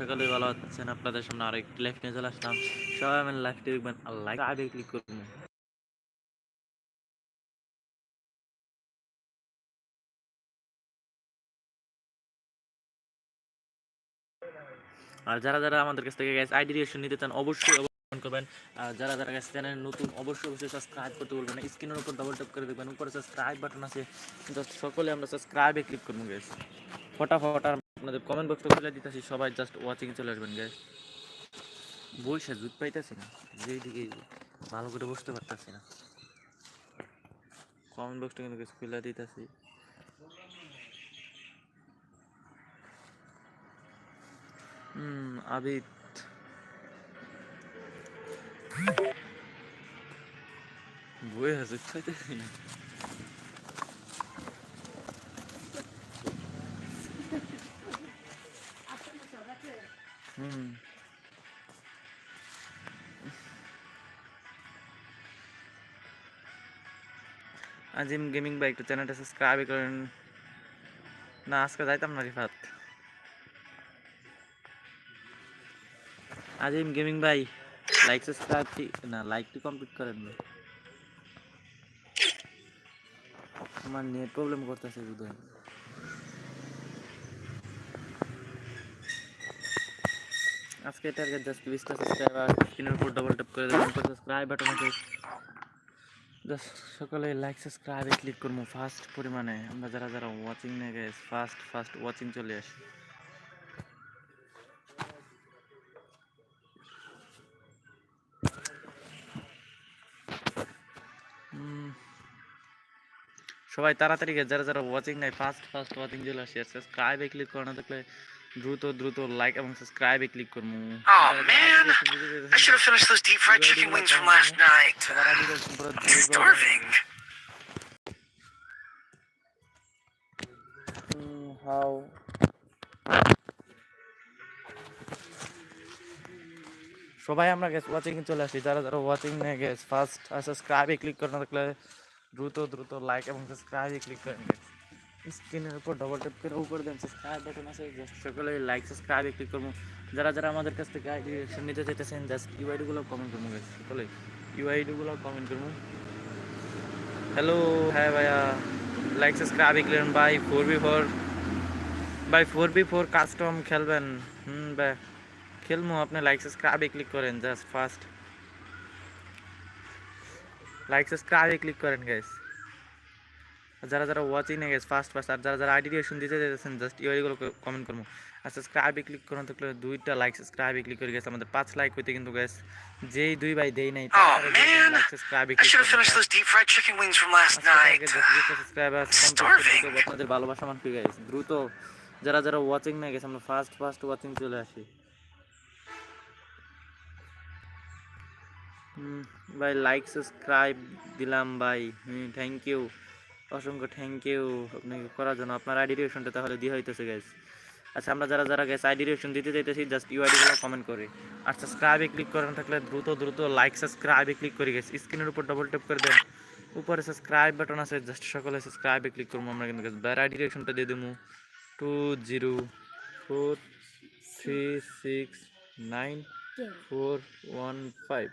সকালে ভালো আছেন আপনাদের সামনে আরও একটি লাইফ নিয়ে চলে আসলাম। সবাই আমার লাইফটি দেখবেন আর লাইক আগে ক্লিক করবেন। আর যারা যারা আমাদের কাছ থেকে গ্যাস আইডি রিয়েকশন নিতে চান, অবশ্যই অবশ্যই করবেন। আর যারা যারা গ্যাস চ্যানেল নতুন, অবশ্যই অবশ্যই সাবস্ক্রাইব করতে বলবেন স্ক্রিনের উপর ডবল ট্যাপ করে দেখবেন, উপরে সাবস্ক্রাইব বাটন আছে। জাস্ট সকলে আমরা সাবস্ক্রাইবে ক্লিক করব গ্যাস ফটাফট আর আপনাদের কমেন্ট বক্সটা খুলে দিতেছি, সবাই জাস্ট ওয়াচিং চলে আসবেন গ্যাস বইসা জুত পাইতেছি না যেই দিকে ভালো করে বসতে পারতেছি না। কমেন্ট বক্সটা কিন্তু খুলে দিতেছি। হুম, আবিদ। বই আছে পাইতেছি না। আজিম গেমিং ভাই একটু চ্যানেলটা সাবস্ক্রাইব করেন। না, আজকে যাইতাম না রিফাত। আজিম গেমিং ভাই লাইক সাবস্ক্রাইব না লাইকটি কমপ্লিট করেন ভাই আমার নেট প্রবলেম করতেছে বুধ আজকে টার্গেট জাস্ট বিশটা সাবস্ক্রাইবার স্ক্রিনের উপর ডবল ট্যাপ করে দেবেন। সাবস্ক্রাইব বাটন আছে। জাস্ট সকালে লাইক সাবস্ক্রাইবে ক্লিক করব ফার্স্ট পরিমাণে আমরা যারা যারা ওয়াচিং নিয়ে গেছে ফার্স্ট ফার্স্ট ওয়াচিং চলে আসি। সবাই তাড়াতাড়ি যারা যারা ওয়াচিং নাই ফার্স্ট ফার্স্ট ওয়াচিং চলে আসি। আর সাবস্ক্রাইবে ক্লিক করে না থাকলে দ্রুত দ্রুত লাইক এবং সাবস্ক্রাইবে ক্লিক করব। Oh man, I should have finished those deep fried chicken wings from last night. I'm starving. How সবাই আমরা গেস ওয়াচিং চলে আসি। যারা যারা ওয়াচিং নিয়ে গেস ফার্স্ট আর সাবস্ক্রাইবে ক্লিক করে না থাকলে দ্রুত দ্রুত লাইক এবং সাবস্ক্রাইবে ক্লিক করেন গেস স্ক্রিনের উপর ডবল ট্যাপ করে উপরে দেন সাবস্ক্রাইব বাটন আছে জাস্ট সকলে লাইক সাবস্ক্রাইবে ক্লিক করব। যারা যারা আমাদের কাছ থেকে আইডি রিয়েকশন নিতে চাইতেছেন জাস্ট ইউআইডিগুলো কমেন্ট করব গেস সকলে ইউআইডিগুলো কমেন্ট করব। হ্যালো হ্যাঁ ভাইয়া লাইক সাবস্ক্রাইবে ক্লিক বাই ফোর বি ফোর ভাই ফোর বি ফোর কাস্টম খেলবেন। হুম ভাই খেলব আপনি লাইক সাবস্ক্রাইবে ক্লিক করেন জাস্ট ফার্স্ট লাইক সাবস্ক্রাইবে ক্লিক করেন গাইস যারা যারা ওয়াচিং এ গেছে ফার্স্ট ফার্স্ট আর যারা যারা আইডি রিয়েকশন দিতে চাইছেন জাস্ট ইউআইগুলো কমেন্ট করব। আর সাবস্ক্রাইবে ক্লিক করুন থাকলে দুইটা লাইক সাবস্ক্রাইবে ক্লিক করে গেছে। আমাদের পাঁচ লাইক হইতে কিন্তু গেছে যেই দুই ভাই দেই নাই Oh সাবস্ক্রাইবে ক্লিক. Starving. আপনাদের ভালোবাসা মান পেয়ে গেছে দ্রুত যারা যারা ওয়াচিং না গেছে আমরা ফার্স্ট ফার্স্ট ওয়াচিং চলে আসি। ভাই লাইক সাবস্ক্রাইব দিলাম ভাই। হুম থ্যাংক ইউ অসংখ্য থ্যাংক ইউ আপনাকে করার জন্য। আপনার আইডি রিয়েকশনটা তাহলে দিয়ে হইতেছে গ্যাস আচ্ছা আমরা যারা যারা গ্যাস আইডি রিয়েকশন দিতে চাইতেছি জাস্ট ইউ ইউআইডিগুলো কমেন্ট করে। আর সাবস্ক্রাইবে ক্লিক করেন থাকলে দ্রুত দ্রুত লাইক সাবস্ক্রাইবে ক্লিক করে গেছে স্ক্রিনের উপর ডবল ট্যাপ করে দেন। উপরে সাবস্ক্রাইব বাটন আছে জাস্ট সকলে সাবস্ক্রাইবে ক্লিক করব আমরা কিন্তু ব্যার আইডি রিয়েকশনটা দিয়ে দেবো two zero four three six nine four one five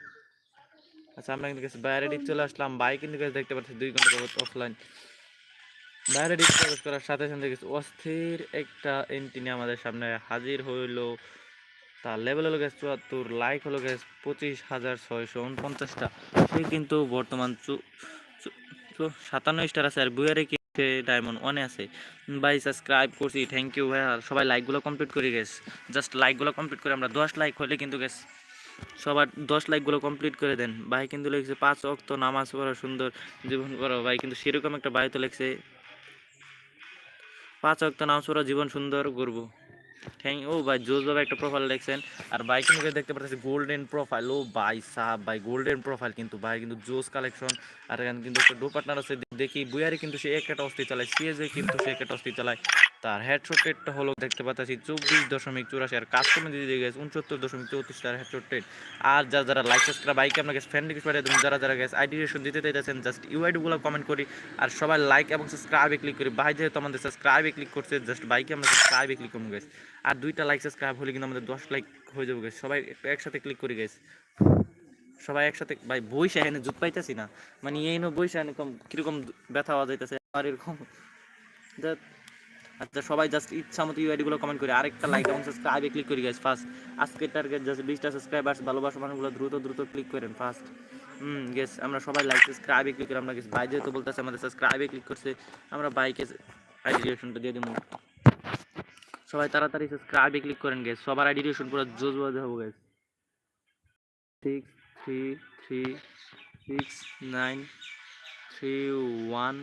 আচ্ছা আমরা কিন্তু গেছি বাইরে দিক চলে আসলাম। বাইক কিন্তু দেখতে পাচ্ছি দুই ঘণ্টা যাবত অফলাইন বাইরে দিক প্রবেশ করার সাথে সাথে গেছে অস্থির একটা এন্টিনি আমাদের সামনে হাজির হইল। তার লেভেল হলো গেছে চুয়াত্তর লাইক হলো গেছে পঁচিশ হাজার ছয়শো উনপঞ্চাশটা। সে কিন্তু বর্তমান সাতান্ন স্টার আছে আর বুয়ারে কি ডায়মন্ড ওয়ানে আছে। ভাই সাবস্ক্রাইব করছি থ্যাংক ইউ ভাই সবাই লাইকগুলো কমপ্লিট করে গেছে জাস্ট লাইকগুলো কমপ্লিট করে আমরা দশ লাইক হলে কিন্তু গেছে সবার দশ লাইকগুলো কমপ্লিট করে দেন। ভাই কিন্তু লিখছে, পাঁচ অক্ত নামাজ পড়া সুন্দর, জীবন করো। ভাই কিন্তু সেরকম একটা ভাই তো লিখছে, পাঁচ অক্ত নামাজ পড়া, জীবন সুন্দর করব। থ্যাংক ও ভাই জোস ভাবে একটা প্রোফাইল দেখছেন আর ভাই কিন্তু দেখতে পাচ্ছি গোল্ডেন প্রোফাইল ও ভাই সাহ ভাই গোল্ডেন প্রোফাইল কিন্তু। ভাই কিন্তু জোস কালেকশন আর কিন্তু একটা ডো পার্টনার আছে, দেখি, বুয়ারি কিন্তু সে একটা অস্থি চালায় সিএজে কিন্তু সে একটা অস্থি চালায়। তার হেডশট রেটটা হলো, দেখতে পাচ্ছি, চব্বিশ দশমিক চুরাশি, আর কাস্টমার দিয়ে দিয়ে গেছে উনসত্তর দশমিক চৌত্রিশ, তার হেডশট রেট আর যারা যারা লাইক সাবস্ক্রাইব বাইকে আপনাকে ফ্রেন্ড রিকোয়েস্ট পাঠিয়ে যারা যারা গেছে আইডি রেশন দিতে চাইতেছেন জাস্ট ইউআইডিগুলো কমেন্ট করি, আর সবাই লাইক এবং সাবস্ক্রাইবে ক্লিক করি। ভাই যেহেতু আমাদের সাবস্ক্রাইবে ক্লিক করছে জাস্ট বাইকে আমরা সাবস্ক্রাইবে ক্লিক করব গেছে আর দুইটা লাইক সাবস্ক্রাইব হলে কিন্তু আমাদের দশ লাইক হয়ে যাবে গেছে সবাই একসাথে ক্লিক করি গেছে সবাই একসাথে, ভাই, বইসা এখানে জুত পাইতেছি না। মানে এই নো বইসা কম কীরকম ব্যথা হওয়া যাইতেছে আর এরকম আচ্ছা সবাই জাস্ট ইচ্ছা মতো ইউআইডি গুলো কমেন্ট করে। আরেকটা লাইক এবং সাবস্ক্রাইবে ক্লিক করি গাইস ফার্স্ট আজকের টার্গেট জাস্ট বিশটা সাবস্ক্রাইবার্স ভালোবাসা মানুষগুলো দ্রুত দ্রুত ক্লিক করেন ফার্স্ট হুম গেস আমরা সবাই লাইক সাবস্ক্রাইবে ক্লিক করি। আমরা গেস ভাই যেহেতু বলতেছে, আমাদের সাবস্ক্রাইবে ক্লিক করছে, আমরা বাইকে আইডি রিয়েকশনটা দিয়ে দেবো সবাই তাড়াতাড়ি সাবস্ক্রাইবে ক্লিক করেন গেস সবার আইডি রিয়েকশন পুরো জোজ বাজে হবে guys six three three six nine three one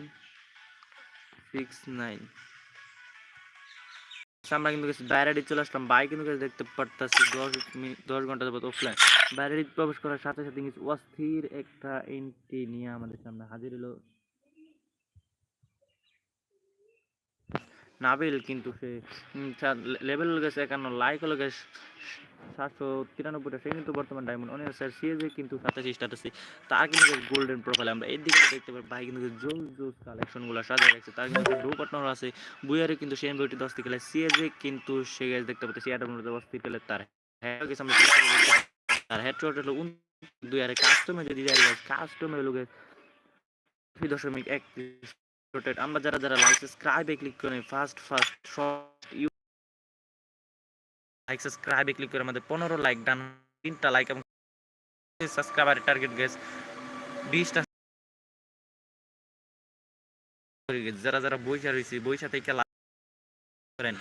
six nine আমরা কিন্তু গেছি, বাইরে চলে আসলাম বাইক কিন্তু গেছে দেখতে পারতাছি দশ মিনিট, দশ ঘণ্টা যাবত অফলাইন বাইরে প্রবেশ করার সাথে সাথে কিন্তু অস্থির একটা এন্ট্রি নিয়ে আমাদের সামনে হাজির হলো নাবিল কিন্তু সে লেভেল গেছে একান্ন লাইক হলো গেছে সাতশো তিরানব্বইটা, সে কিন্তু বর্তমান ডায়মন্ড অনেক স্যার সিএজে কিন্তু সাতাশি স্ট্যাটাসে তার কিন্তু গোল্ডেন প্রোফাইল আমরা এর দিকে দেখতে পাই ভাই কিন্তু জোস জোস কালেকশনগুলো সাজা রাখছে, তার কিন্তু ডো পার্টনার আছে বুয়ারে কিন্তু সেম বইটি দশ থেকে সিএজে কিন্তু সে গেছে দেখতে পাচ্ছি এটা দশ থেকে তার। হ্যাঁ তার হেড শট হলো দুই আরে কাস্টমে যদি কাস্টমে হলো দুই দশমিক এক rotate। আমরা যারা যারা লাইক সাবস্ক্রাইবে ক্লিক করি first first short you like সাবস্ক্রাইবে click করে আমাদের পনেরো লাইক ডান তিনটা লাইক এবং সাবস্ক্রাইবার টার্গেট গেস বিশটা যারা যারা বইসা রয়েছে বইসা থেকে like করেন,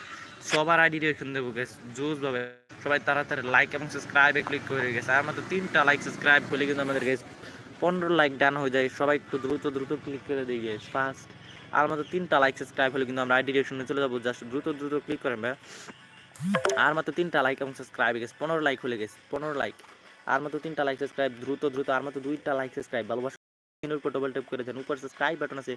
সবার আইডি রেখে দেবো গেস জোস ভাবে সবাই তাড়াতাড়ি লাইক এবং সাবস্ক্রাইবে ক্লিক করে গেছে আর মাত্র তিনটা লাইক সাবস্ক্রাইব করলে কিন্তু আমাদের গেস পনেরো লাইক ডান হয়ে যায় সবাই একটু দ্রুত দ্রুত ক্লিক করে দিয়ে গেছে ফার্স্ট আর মাত্র তিনটা লাইক সাবস্ক্রাইব হলে কিন্তু আমরা আইডি রেশনে চলে যাব। জাস্ট দ্রুত দ্রুত ক্লিক করেন ভাই আর মাত্র তিনটা লাইক এবং সাবস্ক্রাইব গেছে পনেরো লাইক হলে গেছে পনেরো লাইক আর মাত্র তিনটা লাইক সাবস্ক্রাইব দ্রুত দ্রুত। আর মাত্র দুইটা লাইক সাবস্ক্রাইব ভালোবাসা আছে।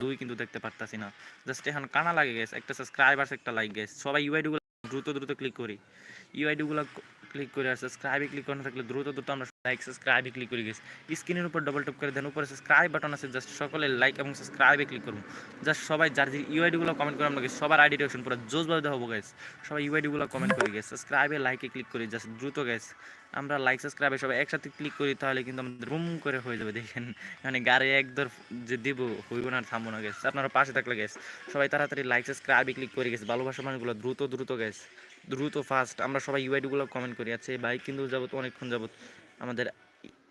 দুই কিন্তু দেখতে পারতাছি না। জাস্ট এখন কানা লাগে গেছে একটা সাবস্ক্রাইব আর একটা লাইক গেছে সবাই ইউআইডি গুলো দ্রুত দ্রুত ক্লিক করি। ইউআইডি গুলো ক্লিক করে আর সাবস্ক্রাইবে ক্লিক করানো থাকলে দ্রুত দ্রুত আমরা লাইক সাবস্ক্রাইবে ক্লিক করে গেছি। স্ক্রিনের উপর ডবল ট্যাপ করে দেন, উপরে সাবস্ক্রাইব বাটন আছে জাস্ট সকলে লাইক এবং সাবস্ক্রাইবে ক্লিক করুন। জাস্ট সবাই যার যে ইউআইডি গুলো কমেন্ট করে আমরা সবার আইডি রিয়েকশন পুরো জোস ভাবে দেবো গেছে সবাই ইউআইডি গুলো কমেন্ট করে গেছে সাবস্ক্রাইবে লাইকে ক্লিক করি জাস্ট দ্রুত গেছে আমরা লাইক সাবস্ক্রাইবে সবাই একসাথে ক্লিক করি তাহলে কিন্তু আমাদের রুম করে হয়ে যাবে, দেখেন। মানে গাড়ি একদর যে দিব, হইব না থামবো না গেছে আপনারা পাশে থাকলে গেছে সবাই তাড়াতাড়ি লাইক সাবস্ক্রাইবে ক্লিক করে গেছে। ভালোবাসা মানুষগুলো দ্রুত দ্রুত গেছে দ্রুত ফাস্ট আমরা সবাই ইউআইডিগুলো কমেন্ট করি। আচ্ছা এই বাইক কিন্তু যাবত, অনেকক্ষণ যাবত আমাদের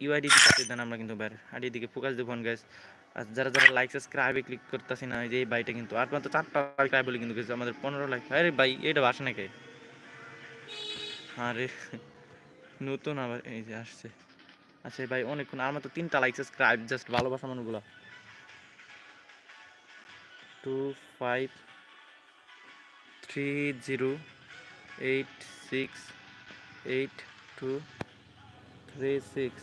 ইউআইডি দিতে দেন আমরা কিন্তু বাইরে আইডি দিকে ফোকাস দেবো গেছ আর যারা যারা লাইক সাবস্ক্রাইবে ক্লিক করতেছি না যে এই বাইটা কিন্তু, আর মাত্র চারটা লাইক বলে কিন্তু গেছে, আমাদের পনেরো লাইক আরে ভাই, এটা বাসে নাকি? আরে, নতুন আবার, এই যে আসছে। আচ্ছা ভাই, অনেকক্ষণ, আর মাত্র তিনটা লাইক সাবস্ক্রাইব জাস্ট ভালোবাসা মানুষগুলো two five three zero eight six, eight two, three six.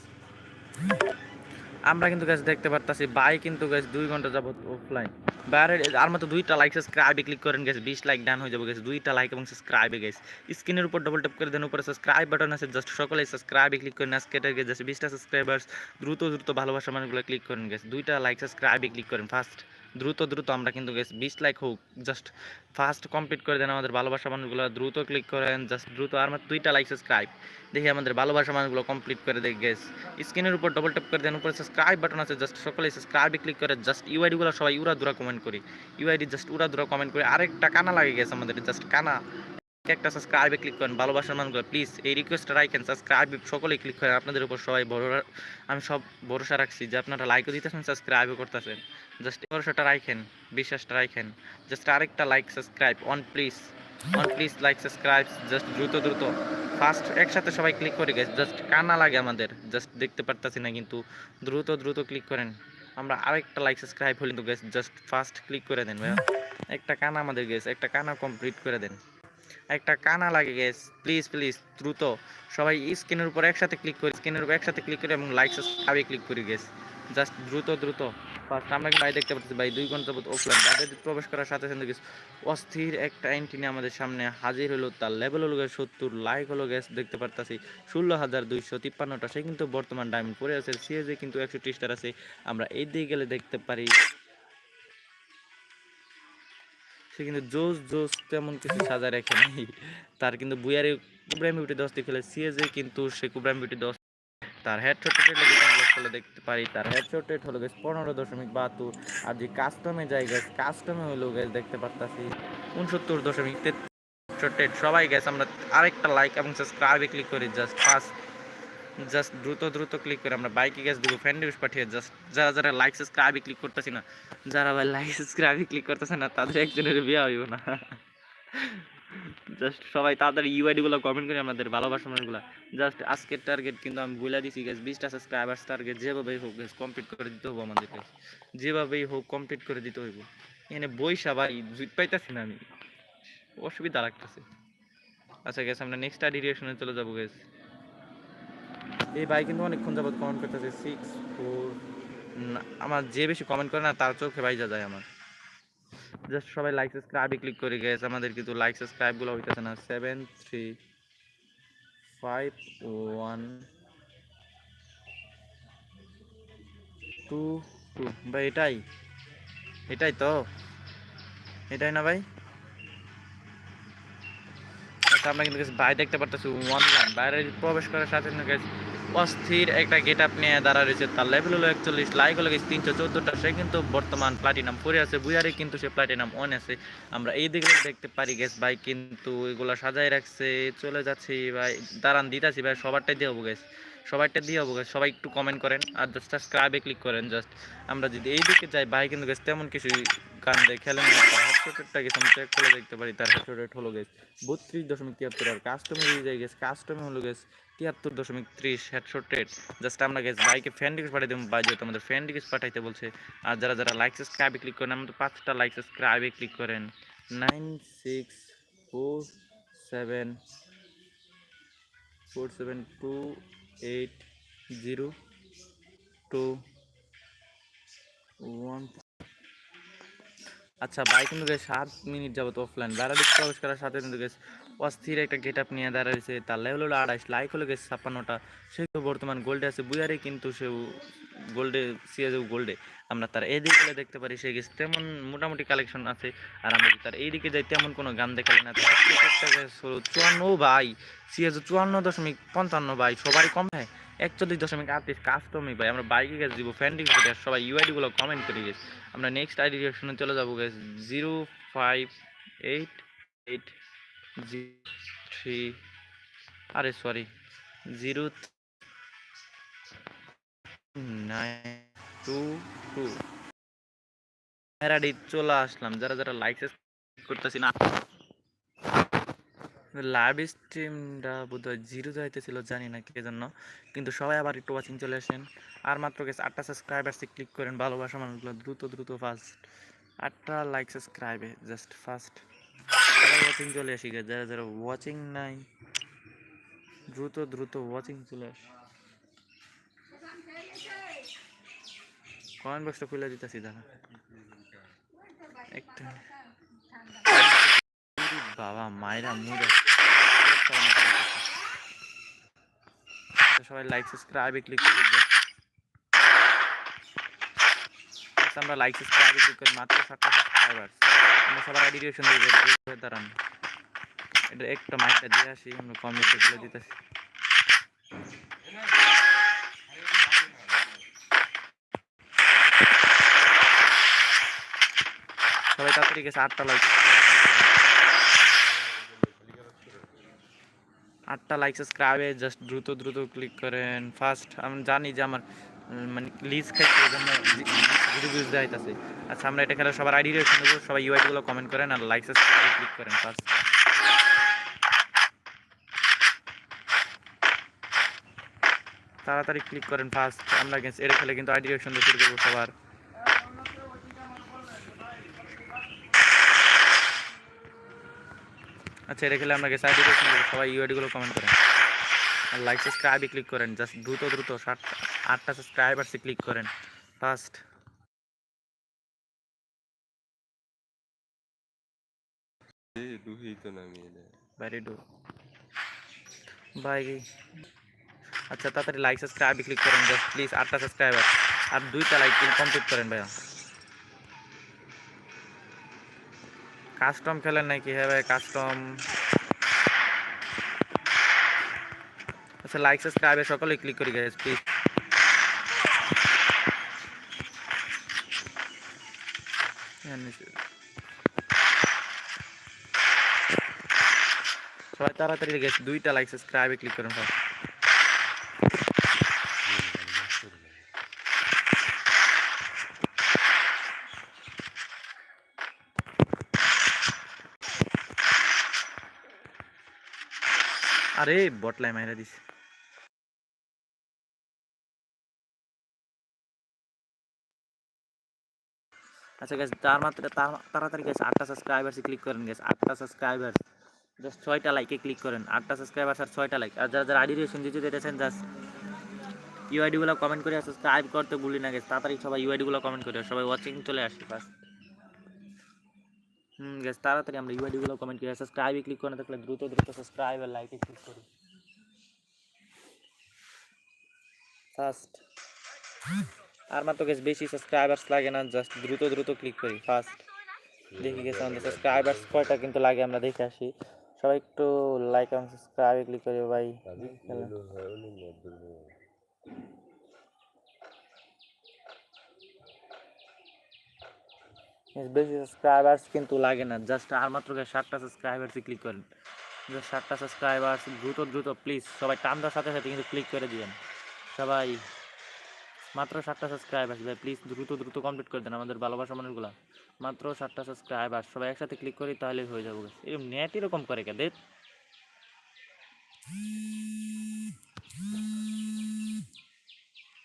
আমরা কিন্তু গাছ দেখতে পারতাছি, বাই কিন্তু গাছ দুই ঘণ্টা যাবত অফলাইন বাইরে আর মাত্র দুইটা লাইক সাবস্ক্রাইবে ক্লিক করেন গেছে বিশ লাইক ডান হয়ে যাবে গেছে দুইটা লাইক এবং সাবস্ক্রাইবে গেছে স্ক্রিনের উপর ডবল ট্যাপ করে দেন, উপরে সাবস্ক্রাইব বাটন আছে জাস্ট সকলে সাবস্ক্রাইবে ক্লিক করেন, আজকে গেছে জাস্ট বিশটা সাবস্ক্রাইবার্স দ্রুত দ্রুত ভালোবাসা মানুষগুলো ক্লিক করেন গেছে দুইটা লাইক সাবস্ক্রাইবে ক্লিক করেন ফার্স্ট দ্রুত দ্রুত আমরা কিন্তু গেছি বিশ লাইক হোক জাস্ট ফার্স্ট কমপ্লিট করে দেন আমাদের ভালোবাসা মানুষগুলো, দ্রুত ক্লিক করেন জাস্ট দ্রুত আর আমার দুইটা লাইক সাবস্ক্রাইব দেখি আমাদের ভালোবাসা মানুষগুলো কমপ্লিট করে দেখ গেস স্ক্রিনের উপর ডবল ট্যাপ করে দেন, উপরে সাবস্ক্রাইব বাটন আছে জাস্ট সকলে সাবস্ক্রাইবে ক্লিক করে জাস্ট ইউআইডিগুলো সবাই উড়া দুরা কমেন্ট করি ইউআইডি জাস্ট উড়া দুরা কমেন্ট করি। আরেকটা কানা লাগে গেছে আমাদের জাস্ট কানা। একটা সাবস্ক্রাইবে ক্লিক করেন, ভালোবাসার মানুষগুলো প্লিজ এই রিকোয়েস্টটা রাখেন সাবস্ক্রাইব সকলেই ক্লিক করেন, আপনাদের উপর সবাই বড় আমি সব ভরসা রাখছি যে আপনারা লাইকও দিতেছেন সাবস্ক্রাইবও করতেছেন। জাস্ট ভরসাটা রাখেন, বিশ্বাসটা রাখেন। জাস্ট আরেকটা like subscribe on please on please like subscribe just দ্রুত দ্রুত। ফার্স্ট একসাথে সবাই ক্লিক করে গেছে জাস্ট কানা লাগে আমাদের জাস্ট দেখতে পারতাছি না, কিন্তু দ্রুত দ্রুত ক্লিক করেন। আমরা আরেকটা লাইক সাবস্ক্রাইব হলে কিন্তু গেছে জাস্ট ফার্স্ট ক্লিক করে দেন, ভাইয়া। একটা কানা আমাদের গেছে একটা কানা কমপ্লিট করে দেন। একটা কানা লাগে গেস প্লিজ প্লিজ দ্রুত। সবাই স্ক্রিনের উপর একসাথে ক্লিক করি, স্ক্রিনের উপর একসাথে ক্লিক করি এবং লাইক সাবস্ক্রাইবে ক্লিক করি গেস জাস্ট দ্রুত দ্রুত। ফার্স্ট আমরা ভাই দেখতে পাচ্ছি ভাই দুই ঘণ্টা অফলাইন তাদের প্রবেশ করার সাথে সাথে গেস অস্থির একটা এন্ট্রি আমাদের সামনে হাজির হলো। তার লেভেল হলো গেছে সত্তর। লাইক হলো গেস দেখতে পারতাছি, ষোলো হাজার দুইশো তিপ্পান্নটা। সে কিন্তু বর্তমান ডায়মন্ড পরে আছে সিএজে কিন্তু একশো স্টার আছে। আমরা এই দিকে গেলে দেখতে পারি সে কিন্তু জোস জোস তেমন কিছু সাজা রেখে নাই। তার কিন্তু বুয়ারে কুবরাম বিউটি দশটি খেলে সিএজে, কিন্তু সে কুবরাম বিউটি দশ, তার হেডশট রেট হলে দেখতে পারি। তার হেডশট রেট হলো গেছে পনেরো দশমিক বাহাত্তর। আর যে কাস্টমে যায় গেছে কাস্টমে হলো গেছে দেখতে পারতাছি উনসত্তর দশমিক তেত্রিশ। সবাই গেছে আমরা আরেকটা লাইক এবং সাবস্ক্রাইবে ক্লিক করি জাস্ট ফার্স্ট জাস্ট দ্রুত দ্রুত ক্লিক করে আমরা বাইকে গ্যাস দেবো ফ্রেন্ড রিভিউস পাঠিয়ে জাস্ট যারা যারা লাইক সাবস্ক্রাইবে ক্লিক করতেছি না, যারা ভাই লাইক সাবস্ক্রাইবে ক্লিক করতেছে না, তাদের একজনের বিয়ে হইব না। জাস্ট সবাই তাদের ইউআইডি গুলো কমেন্ট করে আমাদের ভালোবাসা মানুষগুলো। জাস্ট আজকের টার্গেট কিন্তু আমি বলে দিছি গ্যাস বিশটা সাবস্ক্রাইবার্স টার্গেট যেভাবেই হোক গ্যাস কমপ্লিট করে দিতে হবে আমাদেরকে যেভাবেই হোক কমপ্লিট করে দিতে হইব। এখানে বইসা ভাই জুত পাইতাছি না আমি। অসুবিধা লাগতেছে। আচ্ছা গ্যাস আমরা নেক্সট আইডি রিয়েকশনে চলে যাব গ্যাস এই ভাই কিন্তু অনেকক্ষণ যাবত কমেন্ট করতেছে সিক্স ফোর আমার যে বেশি কমেন্ট করে না, তার চোখে বাইজা যায় আমার। জাস্ট সবাই লাইক সাবস্ক্রাইবে ক্লিক করে গেছে। আমাদের কিন্তু লাইক সাবস্ক্রাইবগুলো হইতেছে না। Seven three five one two two ভাই, এটাই। এটাই তো। এটাই না ভাই? আচ্ছা আমরা কিন্তু বাইরে দেখতে পারতেছি। ওয়ান লাইন বাইরে প্রবেশ করার সাথে guys অস্থির একটা গেট আপ নিয়ে দাঁড়া রয়েছে তার লেভেল হলো একচল্লিশ লাইক হলো গেছে তিনশো চোদ্দোটা। সে কিন্তু বর্তমান প্লাটিনাম পরে আছে বুয়ারে কিন্তু সে প্লাটিনাম ওয়ান আছে। আমরা এই দিকে দেখতে পারি গেস ভাই কিন্তু এগুলো সাজাই রাখছে, চলে যাচ্ছি ভাই। দাঁড়ান, দিতাছি ভাই, সবারটাই দিয়ে হব গেস সবাইটা দিয়ে হব। সবাই একটু কমেন্ট করেন আর জাস্ট সাবস্ক্রাইবে ক্লিক করেন জাস্ট আমরা যদি এই দিকে যাই, ভাই কিন্তু গেছে তেমন কিছু গান দেয় খেলেন গেছে চেক করে দেখতে পারি, তার হেডশট রেট হলো গেছে বত্রিশ দশমিক তিয়াত্তর আর কাস্টমে দিয়ে যায় গেছে কাস্টমে হলো গেছে তিয়াত্তর দশমিক ত্রিশ হেডশট রেট জাস্ট আমরা গেছি বাইকে ফ্যান রিকোয়েস্ট পাঠিয়ে দেবো। বাই যেহেতু আমাদের ফ্যান রিকোয়েস্ট পাঠাইতে বলছে, আর যারা যারা লাইক সাবস্ক্রাইবে ক্লিক করেন, আমাদের পাঁচটা লাইক সাবস্ক্রাইবে ক্লিক করেন। Nine six four seven four seven two eight zero two one আচ্ছা বাইক কিন্তু গেছে সাত মিনিট যাবত অফলাইন বেড়া বেড়াদিক প্রবেশ করার সাথে কিন্তু গেছে অস্থির একটা গেট আপ নিয়ে দাঁড়াইছে। তার লেভেল হলো আড়াইশ, লাইক হলো গেছে ছাপ্পান্নটা। সে তো বর্তমান গোল্ডে আছে বুয়ারে কিন্তু সে গোল্ডে সিএজেও গোল্ডে আমরা তার এদিকে দেখতে পারি, সে গেছে তেমন মোটামুটি কালেকশন আছে। আর আমরা তার এইদিকে যাই, তেমন কোনো গান দেখালে না। চুয়ান্ন ভাই সিএজ চুয়ান্ন দশমিক পঞ্চান্ন ভাই সবারই কম হয় একচল্লিশ দশমিক আটত্রিশ কাস্টমই ভাই, আমরা বাইকে গেছে দিব ফ্যান্ডিক সবাই ইউআইডি গুলো কমেন্ট করে গেছে। আমরা নেক্সট আইডি ডিরেকশনে চলে যাব গেছে zero five eight eight three, আরে সরি, জিরো প্যারাডি চলে আসলাম। যারা যারা লাইক করতেছি না লাইভ স্ট্রিমটা বোধহয় জিরো যাইতেছিল, জানি না কে জন্য। কিন্তু সবাই আবার একটু ওয়াচিং চলে আসেন। আর মাত্র গেছে আটটা সাবস্ক্রাইবার্সে ক্লিক করেন। ভালোবাসা মানুষগুলো দ্রুত দ্রুত ফাস্ট আটটা লাইক সাবস্ক্রাইবে জাস্ট ফাস্ট ওয়াচিং চলে আসি যারা যারা ওয়াচিং নাই, দ্রুত দ্রুত ওয়াচিং চলে আস। কমেন্ট বক্সটা খুলে দিতেছি দাদা একটা বাবা, মায়েরা মুড়ে সবাই লাইক সাবস্ক্রাইবে ক্লিক করে আচ্ছা, আমরা লাইক সাবস্ক্রাইবে ক্লিক করি মাত্র সাতটা সাবস্ক্রাইবার আমরা সবার আইডি রিয়েকশন দিয়ে দাঁড়ান। এটা একটা মাইকটা দিয়ে আসি আমরা কমেন্টে বলে দিতেছি। সবাই তাড়াতাড়ি গেছে আটটা লাইক আটটা লাইক সাবস্ক্রাইবে জাস্ট দ্রুত দ্রুত ক্লিক করেন। ফার্স্ট আমি জানি যে আমার মানে লিজ খাইছে রিভিউজ দেখাইতেছে। আচ্ছা আমরা এটা খেলে সবার আইডি রিয়েকশন দেবো সবাই ইউআইডি গুলো কমেন্ট করেন আর লাইক সাবস্ক্রাইবে ক্লিক করেন ফার্স্ট তাড়াতাড়ি ক্লিক করেন ফার্স্ট আমরা এটা খেলে কিন্তু আইডি রিয়েকশন দিয়ে শুরু করব সবার। আচ্ছা এটা খেলে আমরা গেছে আইডি রেশন সবাই ইউআইডিগুলো কমেন্ট করেন। আর লাইক সাবস্ক্রাইবে ক্লিক করেন জাস্ট দ্রুত দ্রুত ষাট আটটা সাবস্ক্রাইবার্সে ক্লিক করেন ফার্স্ট এই দুই তো নামিয়ে দেয় বাইরে ডু বাই আচ্ছা তাড়াতাড়ি লাইক সাবস্ক্রাইবে ক্লিক করেন জাস্ট প্লিজ আটটা সাবস্ক্রাইবার আর দুইটা লাইক কমপ্লিট করেন ভাইয়া কাস্টম খেলেন নাকি হ্যাঁ ভাই কাস্টম আচ্ছা লাইক সাবস্ক্রাইবে সকলে ক্লিক করি গাইস প্লিজ সবাই তাড়াতাড়ি গেছে দুইটা লাইক সাবস্ক্রাইবে ক্লিক করেন ভাই আরে বটলাই মাইরা দিস আচ্ছা গ্যাস তার মাত্র তার- তাড়াতাড়ি গেছে আটটা সাবস্ক্রাইবার্সে ক্লিক করেন গেছে আটটা সাবস্ক্রাইবার জাস্ট ছয়টা লাইকে ক্লিক করেন। আটটা সাবস্ক্রাইবার আর ছয়টা লাইক আর যারা যারা আইডি রেশন দিতে দিতেছেন জাস্ট ইউআইডিগুলো কমেন্ট করে সাবস্ক্রাইব করতে ভুলি না গেছে তাড়াতাড়ি সবাই ইউআইডিগুলো কমেন্ট করে সবাই ওয়াচিং চলে আসি ফার্স্ট হুম গেছে তাড়াতাড়ি আমরা ইউআইডিগুলো কমেন্ট করে। সাবস্ক্রাইবে ক্লিক করে থাকলে দ্রুত দ্রুত সাবস্ক্রাইব আর লাইকে ক্লিক করি। ফার্স্ট আর মাত্র গেছে বেশি সাবস্ক্রাইবার্স লাগে না, জাস্ট দ্রুত দ্রুত ক্লিক করি। ফার্স্ট দেখি গেছে আমাদের সাবস্ক্রাইবার্স কয়টা কিন্তু লাগে আমরা দেখে আসি। সবাই একটু লাইক এবং সাবস্ক্রাইবে ক্লিক করি ভাই। বেশি সাবস্ক্রাইবার্স কিন্তু লাগে না। জাস্ট আর মাত্র ষাটটা সাবস্ক্রাইবার্সে ক্লিক করেন। জাস্ট ষাটটা সাবস্ক্রাইবার্স দ্রুত দ্রুত প্লিজ সবাই টান দেওয়ার সাথে সাথে কিন্তু ক্লিক করে দিবেন। সবাই মাত্র সাতটা সাবস্ক্রাইব ভাই প্লিজ দ্রুত দ্রুত কমপ্লিট করে দেন আমাদের ভালোবাসা মানুষগুলো। মাত্র সাতটা সাবস্ক্রাইব আস সবাই একসাথে ক্লিক করি তাহলে হয়ে যাব এরকম নেট এরকম করে কে? দেখ।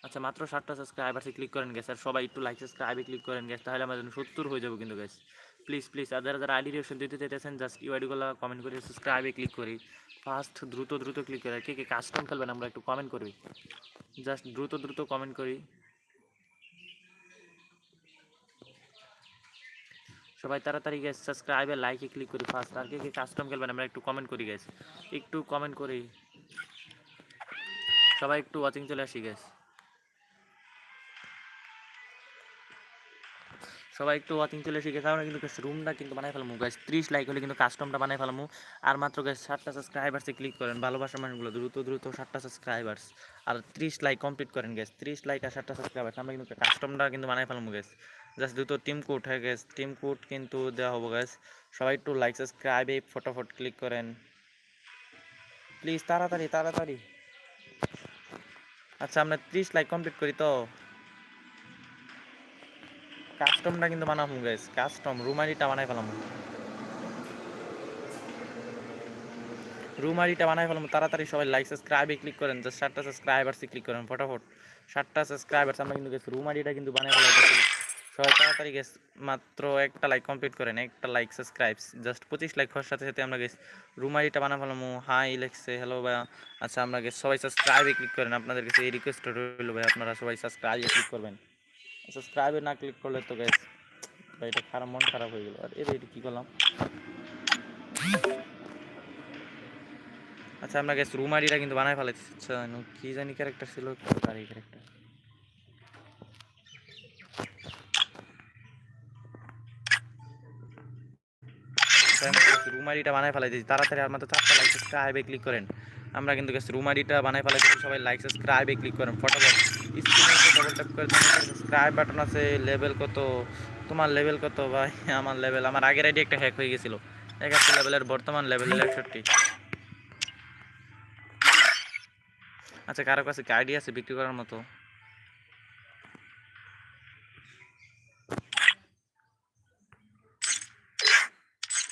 আচ্ছা মাত্র সাতটা সাবস্ক্রাইব আসে ক্লিক করেন গেছে আর সবাই একটু লাইক সাবস্ক্রাইবে ক্লিক করেন গেছে তাহলে আমাদের সত্তর হয়ে যাব কিন্তু গেছে প্লিজ প্লিজ আর যারা যারা আইডি রিয়েকশন দিতে চাইতেছেন জাস্ট ইউআইডিগুলো কমেন্ট করে সাবস্ক্রাইবে ক্লিক করি। ফার্স্ট দ্রুত দ্রুত ক্লিক করে। কে কে কাস্টম খেলবেন আমরা একটু কমেন্ট করি। জাস্ট দ্রুত দ্রুত কমেন্ট করি। সবাই তাড়াতাড়ি গেছে সাবস্ক্রাইবে লাইকে ক্লিক করি ফার্স্ট আর কে কে কাস্টম খেলবেন আমরা একটু কমেন্ট করি গেছে একটু কমেন্ট করি। সবাই একটু ওয়াচিং চলে আসি গেছে সবাই একটু ওয়াচিং চলে শিখে গেছে আমরা কিন্তু রুমটা কিন্তু বানাই ফেলামু। গাছ ত্রিশ লাইক হলে কিন্তু কাস্টমটা বানাই ফেলামু। আর মাত্র গাছ ষাটটা সাবস্ক্রাইবার্সে ক্লিক করেন, ভালোবাসার মানুষগুলো, দ্রুত দ্রুত ষাটটা সাবস্ক্রাইবার্স আর ত্রিশ লাইক কমপ্লিট করেন গ্যাস ত্রিশ লাইক আর ষাটটা সাবস্ক্রাইবার্স আমরা কিন্তু কাস্টমটা কিন্তু বানাই ফেলামু গ্যাস জাস্ট দ্রুত টিম কোড হয়ে গেছে টিম কোড কিন্তু দেওয়া হব গ্যাস সবাই একটু লাইক সাবস্ক্রাইবে ফটোফট ক্লিক করেন। প্লিজ তাড়াতাড়ি তাড়াতাড়ি। আচ্ছা আমরা ত্রিশ লাইক কমপ্লিট করি তো? কাস্টমটা কিন্তু বানাবো গাইস কাস্টম রুম আইডিটা বানাই ফেলাম। রুম আইডিটা বানাই ফেলাম, তাড়াতাড়ি সবাই লাইক সাবস্ক্রাইবে ক্লিক করেন। জাস্ট ষাটটা সাবস্ক্রাইবার্সে ক্লিক করেন, ফটাফট। সাতটা সাবস্ক্রাইবার্স আমরা কিন্তু গেছি রুমারিটা কিন্তু বানাই ফেলাম সবাই তাড়াতাড়ি গেস মাত্র একটা লাইক কমপ্লিট করেন, একটা লাইক সাবস্ক্রাইব জাস্ট পঁচিশ লাইক হওয়ার সাথে সাথে আমরা গেছি রুমারিটা আইডিটা বানা ফেলাম। হাই লেখছে হ্যালো ভাই আচ্ছা আমরা গেছি সবাই সাবস্ক্রাইবে ক্লিক করেন। আপনাদের কাছে এই রিকোয়েস্ট রইল ভাই আপনারা সবাই সাবস্ক্রাইবে ক্লিক করবেন। সাবস্ক্রাইবে না ক্লিক করলে তো গ্যাস এটা খারাপ, মন খারাপ হয়ে গেল। আর এর এটা কী করলাম? আচ্ছা আমরা গ্যাস রুম আইডিটা কিন্তু বানাই ফেলাইছি আচ্ছা কি জানি ক্যারেক্টার ছিল তার এই ক্যারেক্টার রুম আইডিটা বানাই ফেলাই দিয়েছি তাড়াতাড়ি আর মাত্র চারটা লাইক সাবস্ক্রাইবে ক্লিক করেন। আমরা কিন্তু গ্যাস রুম আইডিটা বানাই ফেলাই দিয়েছি সবাই লাইক সাবস্ক্রাইবে ক্লিক করেন ফটোফট স্ক্রিনে ট্যাপ করে সাবস্ক্রাইব বাটন আছে লেভেল কত, তোমার লেভেল কত, ভাই? আমার লেভেল আমার আগের আইডি একটা হ্যাক হয়ে গেছিল। একাত্তর লেভেলের বর্তমান লেভেল একষট্টি। আচ্ছা কারও কাছে আইডি আছে বিক্রি করার মতো?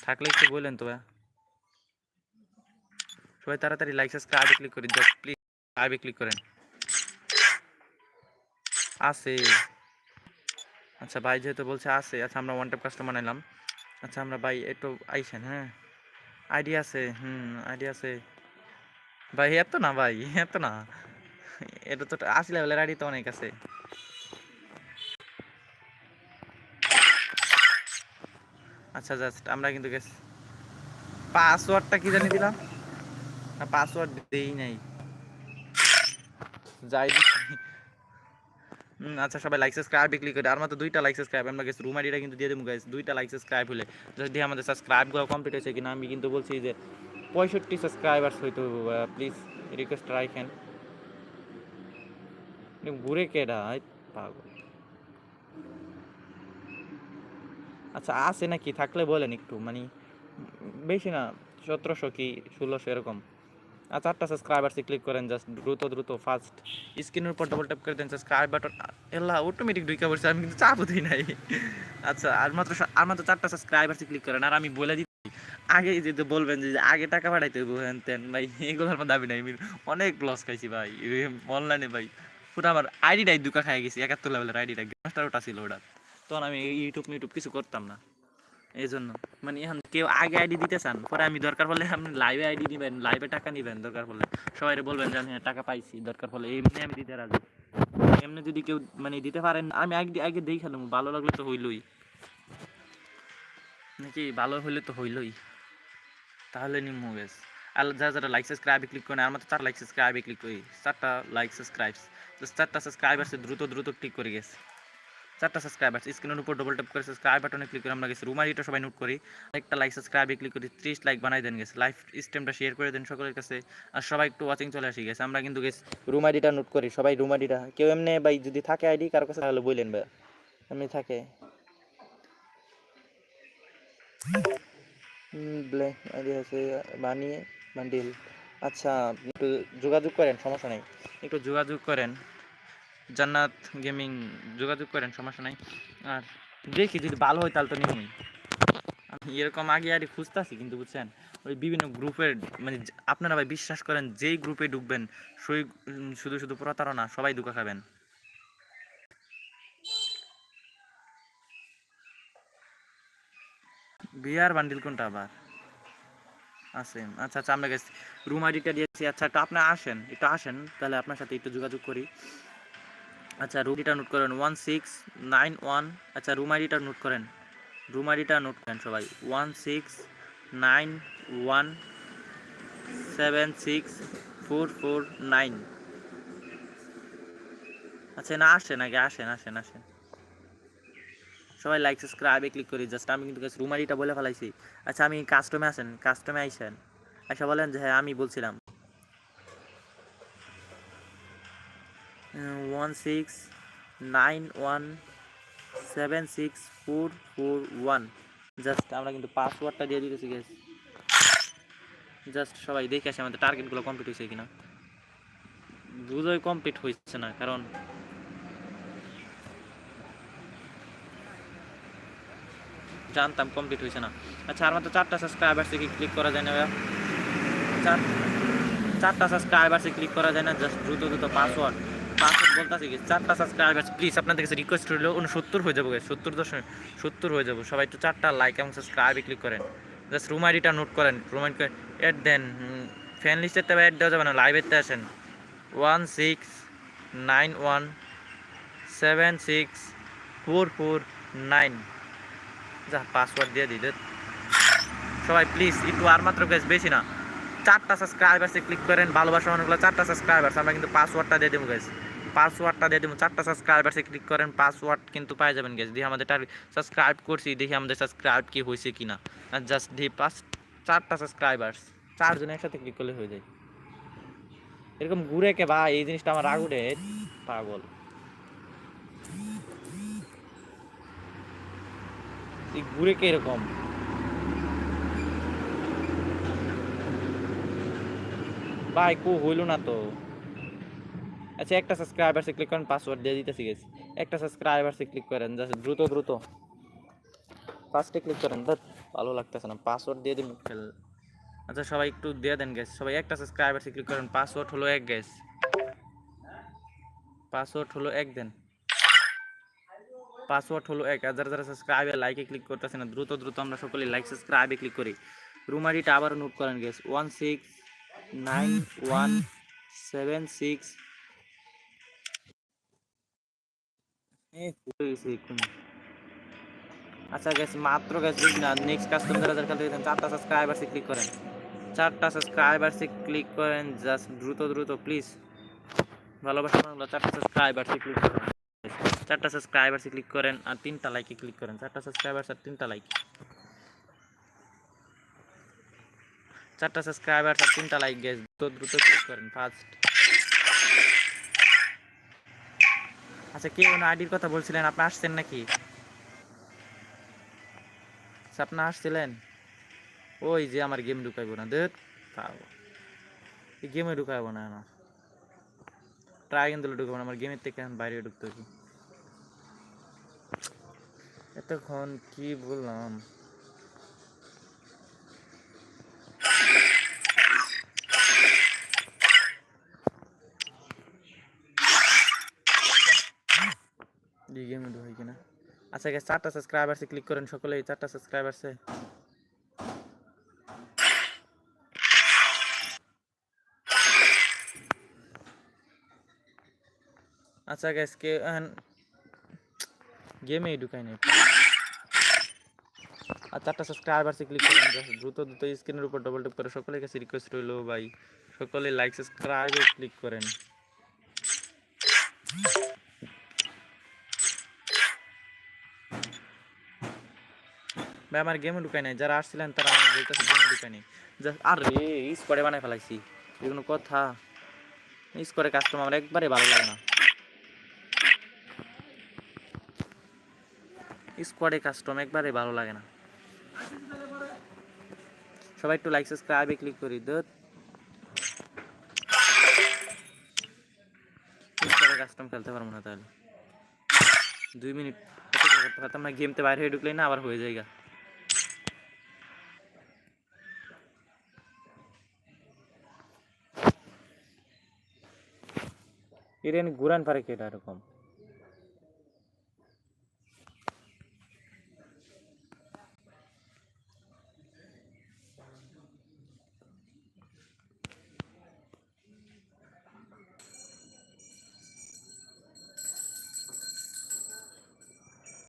থাকলে একটু বললেন তো, ভাই। সবাই তাড়াতাড়ি লাইক সাবস্ক্রাইবে ক্লিক করি প্লিজ আইবে ক্লিক করেন। আছে। আচ্ছা ভাই যেহেতু বলছে আছে আচ্ছা আমরা ওয়ান টাইপ কাস্টমার নিলাম। আচ্ছা আমরা ভাই একটু আইসেন হ্যাঁ? আইডি আছে, হুম, আইডি আছে। ভাই এত না, ভাই এত না। এটা তো আশি লেভেলের আইডি তো অনেক আছে। আচ্ছা জাস্ট আমরা কিন্তু গেছি পাসওয়ার্ডটা কি জানি দিলাম? না পাসওয়ার্ড দেই নাই। যাই আচ্ছা সবাই লাইক সাবস্ক্রাইব ক্লিক করে আর মাত্র দুইটা লাইক সাবস্ক্রাইব আমরা গেছি রুম আইডিটা কিন্তু দিয়ে দেবো গাইস দুইটা লাইক সাবস্ক্রাইব হলে যদি আমাদের সাবস্ক্রাইব করা কমপ্লিট হয়েছে কিনা, আমি কিন্তু বলছি যে পঁয়ষট্টি সাবস্ক্রাইবার্স হয়তো প্লিজ রিকোয়েস্ট রাখেন ঘুরে কেডা পাগল। আচ্ছা আছে নাকি? থাকলে বলেন একটু মানে বেশি না, সতেরোশো কি ষোলোশো এরকম? আর চারটা সাবস্ক্রাইবারসে ক্লিক করেন জাস্ট দ্রুত দ্রুত ফাস্ট স্ক্রিনের উপর ডবল ট্যাপ করে দেন সাবস্ক্রাইব বাটন এলা অটোমেটিক ঢুকে পড়ছে, আমি কিন্তু চাপও দিই নাই। আচ্ছা আর মাত্র আর মাত্র চারটা সাবস্ক্রাইবারসে ক্লিক করেন, আর আমি বলে দিচ্ছি, আগে যদি বলবেন যে আগে টাকা পাঠাইতে হইব ত্যান, ভাই, এগুলোর মধ্যে দাবি নাই, আমি অনেক লস খাইছি, ভাই অনলাইনে ভাই। পুরো আমার আইডিটাই দুকা খাই গেছি, একাত্তর লেভেলের আইডিটা মাস্টার ওটা ছিল ওটা। তখন আমি ইউটিউব ইউটিউব কিছু করতাম না। এই জন্য মানে এখন কেউ আগে আইডি দিতে চান, পরে আমি দরকার পড়লে আপনি লাইভে আইডি দিবেন লাইভে টাকা নিবেন দরকার পড়লে। সবাই বলবেন যে আমি হ্যাঁ টাকা পাইছি, দরকার পড়লে এমনি আমি দিতে রাজি। এমনি যদি কেউ মানে দিতে পারেন, আমি আগে আগে দেই খেলাম ভালো লাগলে তো হইলই। নাকি ভালো হইলে তো হইলই। তাহলে নিম্ন গেছ আর যারা যারা লাইক সাবস্ক্রাইবে ক্লিক করেন আমার তো চার লাইক সাবস্ক্রাইবে ক্লিক করি। চারটা লাইক সাবস্ক্রাইব চারটা সাবস্ক্রাইবার দ্রুত দ্রুত ক্লিক করে গেছে চারটা সাবস্ক্রাইবার স্ক্রিনের উপর ডবল ট্যাপ করে সাবস্ক্রাইব বাটনে ক্লিক করে আমরা গেছি। রুমার এটা সবাই নোট করি। একটা লাইক সাবস্ক্রাইবে ক্লিক করি। ত্রিশ লাইক বানাই দেন গেছে। লাইভ স্ট্রিমটা শেয়ার করে দেন সকলের কাছে। আর সবাই একটু ওয়াচিং চলে আসি গেছে। আমরা কিন্তু গেছি রুম আইডিটা নোট করি। সবাই রুম আইডিটা কেউ এমনি ভাই যদি থাকে আইডি কারও কাছে তাহলে বললেন ভাই। এমনি থাকে। আছে বানিয়ে বান্ডিল আচ্ছা একটু যোগাযোগ করেন, সমস্যা নেই। একটু যোগাযোগ করেন। জান্নাত গেমিং যোগাযোগ করেন, সমস্যা নাই। আর দেখি যদি ভালো হয় তাহলে তো নিয়মই আমি এরকম আগে আগে খুঁজতেছি, কিন্তু বুঝছেন, ওই বিভিন্ন গ্রুপের মানে আপনারা ভাই বিশ্বাস করেন, যেই গ্রুপে ঢুকবেন, সেই শুধু শুধু প্রতারণা, সবাই দুকা খাবেন। বিয়ার বান্ডিল কোনটা আবার? আছে আচ্ছা আচ্ছা আমরা গেছি। রুম আইডিটা দিয়েছি। আচ্ছা একটু আপনি আসেন, একটু আসেন, তাহলে আপনার সাথে একটু যোগাযোগ করি। আচ্ছা আইডিটা নোট করেন। ওয়ান সিক্স নাইন ওয়ান আচ্ছা রুম আইডিটা নোট করেন। রুম আইডিটা নোট করেন সবাই। One six nine one seven six four four nine আচ্ছা না, আসেন আগে, আসেন আসেন আসেন। সবাই লাইক সাবস্ক্রাইবে ক্লিক করি। জাস্ট আমি কিন্তু রুম আইডিটা বলে ফেলাইছি। আচ্ছা আমি কাস্টমে আসেন কাস্টমে আইসেন। আচ্ছা বলেন যে হ্যাঁ আমি বলছিলাম। One six nine one seven six four four one just আমরা কিন্তু পাসওয়ার্ডটা দিয়ে দিতেছি গেস জাস্ট সবাই দেখে আসে আমাদের টার্গেটগুলো কমপ্লিট হয়েছে কিনা। বুঝোই কমপ্লিট হয়েছে না, কারণ জানতাম কমপ্লিট হয়েছে না। আচ্ছা আর মাত্র চারটা সাবস্ক্রাইবার্সে কি ক্লিক করা যায় না চারটা সাবস্ক্রাইবার্সে ক্লিক করা যায় না জাস্ট দ্রুত দ্রুত পাসওয়ার্ড পাসওয়ার্ড বলতেছি কি, চারটা সাবস্ক্রাইবার্স প্লিজ আপনাদের কাছে রিকোয়েস্ট রইল সত্তর হয়ে যাব সত্তর দশমিক, সত্তর হয়ে যাব। সবাই একটু চারটা লাইক এবং সাবস্ক্রাইবে ক্লিক করেন। জাস্ট রুম আইডিটা নোট করেন রুম আইডি অ্যাড দেন ফ্যান লিস্টের তবে অ্যাড দেওয়া যাবে না লাইভেরতে আসেন। One six nine one seven six four four nine যা পাসওয়ার্ড দিয়ে ধ্যাৎ। সবাই প্লিজ একটু আর মাত্র গ্যাস বেশি না। চারটা সাবস্ক্রাইবার্সে ক্লিক করেন, ভালোবাসা অনেকগুলো চারটা সাবস্ক্রাইবার্স আমরা কিন্তু পাসওয়ার্ডটা দিয়ে দেবো গ্যাস পাসওয়ার্ডটা দিয়ে দেবো। চারটা সাবস্ক্রাইবার্সে ক্লিক করেন, পাসওয়ার্ড কিন্তু পাই যাবেন গ্যাস দিয়ে আমাদের সাবস্ক্রাইব করছি, দেখি আমাদের সাবস্ক্রাইব কি হয়েছে কি না জাস্ট দিয়ে পাঁচ, চারটা সাবস্ক্রাইবার্স চারজন একসাথে ক্লিক করলে হয়ে যায়। এরকম ঘুরে কে ভাই, এই জিনিসটা আমার উঠে পাগল। ঘুরে কে এরকম? ভাই, কো হইল না তো। আচ্ছা একটা সাবস্ক্রাইবারসে ক্লিক করেন পাসওয়ার্ড দিয়ে দিতেছি গেছি একটা সাবস্ক্রাইবারসে ক্লিক করেন জাস্ট দ্রুত দ্রুত। ফার্স্টে ক্লিক করেন ধ্যাৎ ভালো লাগতেছে না পাসওয়ার্ড দিয়ে দিন। আচ্ছা সবাই একটু দিয়ে দেন গ্যাস সবাই একটা সাবস্ক্রাইবারসে ক্লিক করেন পাসওয়ার্ড হলো এক গ্যাস পাসওয়ার্ড হলো এক দেন। পাসওয়ার্ড হলো এক, আর যারা যারা সাবস্ক্রাইবে লাইকে ক্লিক করতেছে না, দ্রুত দ্রুত আমরা সকলে লাইক সাবস্ক্রাইবে ক্লিক করি। রুম আইডিটা আবার নোট করেন guys one six nine one seven six আচ্ছা গেছে মাত্র গেছে না? নেক্সট কাস্টমার যারা খেলতে দিতেন চারটা সাবস্ক্রাইবারসে ক্লিক করেন। চারটা সাবস্ক্রাইবারসে ক্লিক করেন জাস্ট দ্রুত দ্রুত প্লিজ ভালোবাসা মানুষগুলো চারটা সাবস্ক্রাইবারসে ক্লিক করেন। চারটা সাবস্ক্রাইবারসে ক্লিক করেন, আর তিনটা লাইকে ক্লিক করেন। চারটা সাবস্ক্রাইবার আর তিনটা লাইক চারটা সাবস্ক্রাইবার আর তিনটা লাইক গেস দ্রুত দ্রুত ক্লিক করেন ফার্স্ট আচ্ছা কে কোনো আইডির কথা বলছিলেন? আপনি আসছেন নাকি? আচ্ছা, আপনি আসছিলেন? ওই যে আমার গেম ঢুকাইবো না দেখ এই গেমে ঢুকাইবো না আমার ট্রাই কিন্তু ঢুকাবো না আমার গেমের থেকে বাইরে ঢুকতে এতক্ষণ কি বললাম এই গেমে ঢুকাই কিনা আচ্ছা guys, চারটা সাবস্ক্রাইবারসে ক্লিক করেন সকলে এই চারটা সাবস্ক্রাইবারসে আচ্ছা গ্যাস কে গেমেই ঢুকাই নাই। আর চারটা সাবস্ক্রাইবারসে ক্লিক করেন দ্রুত দ্রুত স্ক্রিনের উপর ডবল ট্যাপ করে সকলের কাছে রিকোয়েস্ট রইল ভাই। সকলে লাইক সাবস্ক্রাইবে ক্লিক করেন। ভাই, আমার গেমে ঢুকাই নাই। যারা আসছিলেন, তারা আমার বলতেছে গেমে নাই। জাস্ট আরে স্কোয়াডে বানাই ফেলাইছি। এগুলো কথা। স্কোয়াডে কাস্টমার আমার একবারে ভালো লাগে না। স্কোয়াডে কাস্টম একবারে ভালো লাগে না। সবাই একটু লাইক সাবস্ক্রাইবে ক্লিক করি দত স্কোয়াডে কাস্টম খেলতে পারব না তাহলে। দুই মিনিট করতে না গেমতে বাইরে হয়ে ঢুকলেই না আবার হয়ে যায়গা ইরেন গুরান পারে কেটা এরকম।